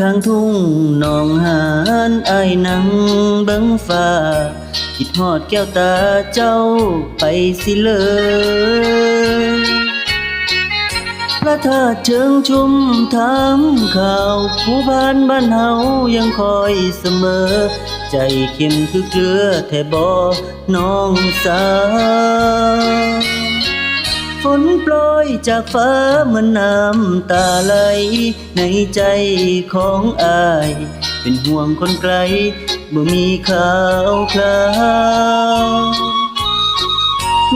ข้างทุ่งหนองหานไอ้นังเบิงฟ้า คิดฮอดแก้วตาเจ้าไปสิเลยพระธาตุเชิงชุมทำข่าว ผู้บ้านบ้านเฮายังคอยเสมอ ใจเข้มคือเกลือแท่บ่น้องสาว ฝนโปรยจากฟ้าเหมือนน้ำตาไหล ในใจของอาย เป็นห่วงคนไกลบ่มีข่าวคราว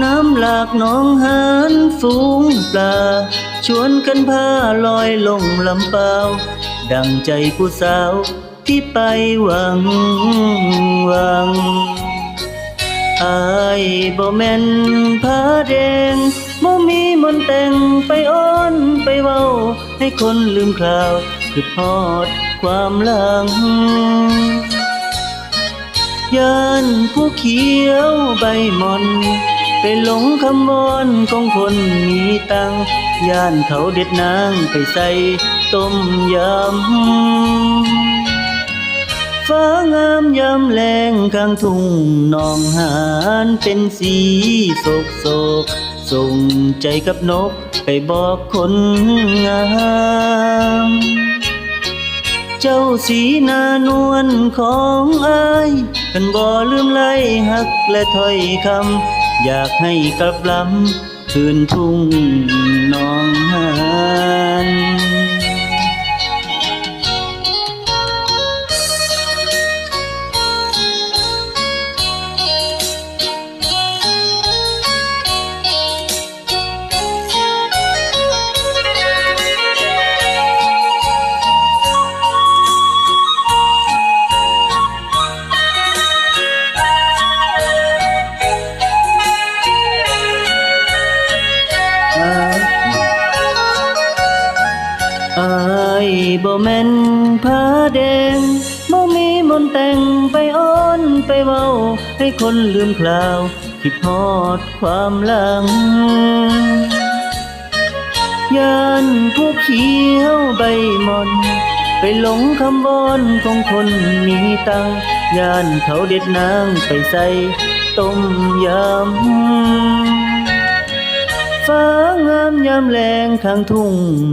น้ำหลากหนองหานฝูงปลา ชวนกันพาลอยลงลำเปล่า ดังใจผู้สาวที่ไปหวังหวังอายบ่แม่นผาแดง บ่มีมนแต่งไปอ้อนไปเว้า ให้คนลืมคราวคือทอดความหลังย่านผู้เขียวใบมอน ไปหลงคำวอนของคนมีตังย่านเขาเด็ดนางไปใส่ต้มยำฟ้างามยามแลงกลางทุ่งนองหานเป็นสีโศกโศก ส่งใจกับนกไปบอกคนงาม เจ้าสีนานวลของอายกันบ่ลืมไล่หักและถ้อยคำ อยากให้กลับลำคืนทุ่งหนองหาน บ่แม่นผาแดงบ่มีมนต์แต่งไปอ้อนไปเว้า ให้คนลืมคราวคิดฮอดความหลังย่านผู้เขียวใบมอน ไปหลงคำวอนของคนมีตังย่านเขาเด็ดนางไปใส่ต้มยำ ฟ้างามยามแลงข้างทุ่ง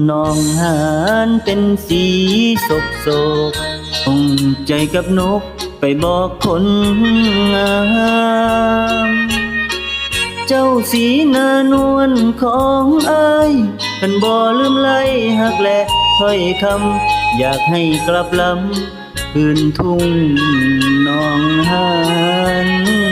นองหานเป็นสีโศกโศกคงใจกับนกไปบอกคนงามเจ้าสีนานวลของอายกันบ่ลืมไล่หักแหละถ้อยคำอยากให้กลับลำคืนทุ่งนองหาน